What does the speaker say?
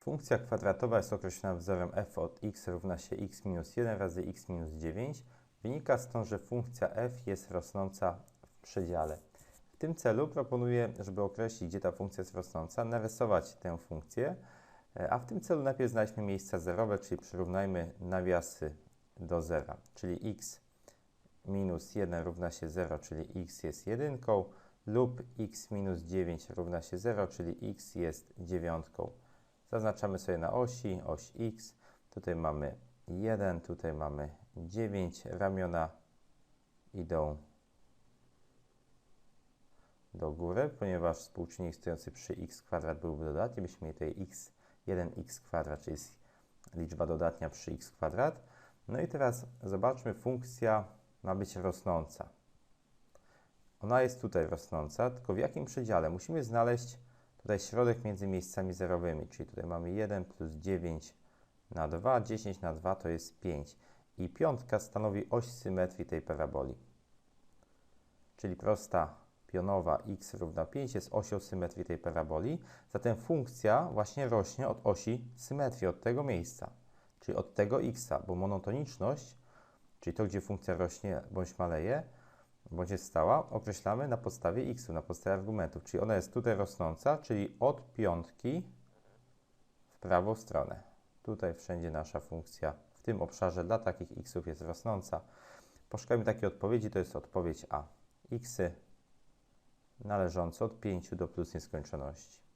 Funkcja kwadratowa jest określona wzorem f od x równa się x minus 1 razy x minus 9. Wynika stąd, że funkcja f jest rosnąca w przedziale. W tym celu proponuję, żeby określić, gdzie ta funkcja jest rosnąca, narysować tę funkcję, e, a w tym celu najpierw znajdźmy miejsca zerowe, czyli przyrównajmy nawiasy do zera, czyli x minus 1 równa się 0, czyli x jest jedynką, lub x minus 9 równa się 0, czyli x jest dziewiątką. Zaznaczamy sobie na osi, oś x. Tutaj mamy 1, tutaj mamy 9. Ramiona idą do góry, ponieważ współczynnik stojący przy x kwadrat byłby dodatni. Byśmy mieli tutaj x, 1x kwadrat, czyli jest liczba dodatnia przy x kwadrat. No i teraz zobaczmy, funkcja ma być rosnąca. Ona jest tutaj rosnąca, tylko w jakim przedziale? Musimy znaleźć Tutaj środek między miejscami zerowymi, czyli tutaj mamy 1 plus 9 na 2, 10 na 2 to jest 5. I piątka stanowi oś symetrii tej paraboli. Czyli prosta pionowa x równa 5 jest osią symetrii tej paraboli. Zatem funkcja właśnie rośnie od osi symetrii, od tego miejsca, czyli od tego x, bo monotoniczność, czyli to, gdzie funkcja rośnie bądź maleje, bądź jest stała, określamy na podstawie x, na podstawie argumentów, czyli ona jest tutaj rosnąca, czyli od piątki w prawą stronę. Tutaj wszędzie nasza funkcja w tym obszarze dla takich xów jest rosnąca. Poszukajmy takiej odpowiedzi, to jest odpowiedź A. xy należące od 5 do plus nieskończoności.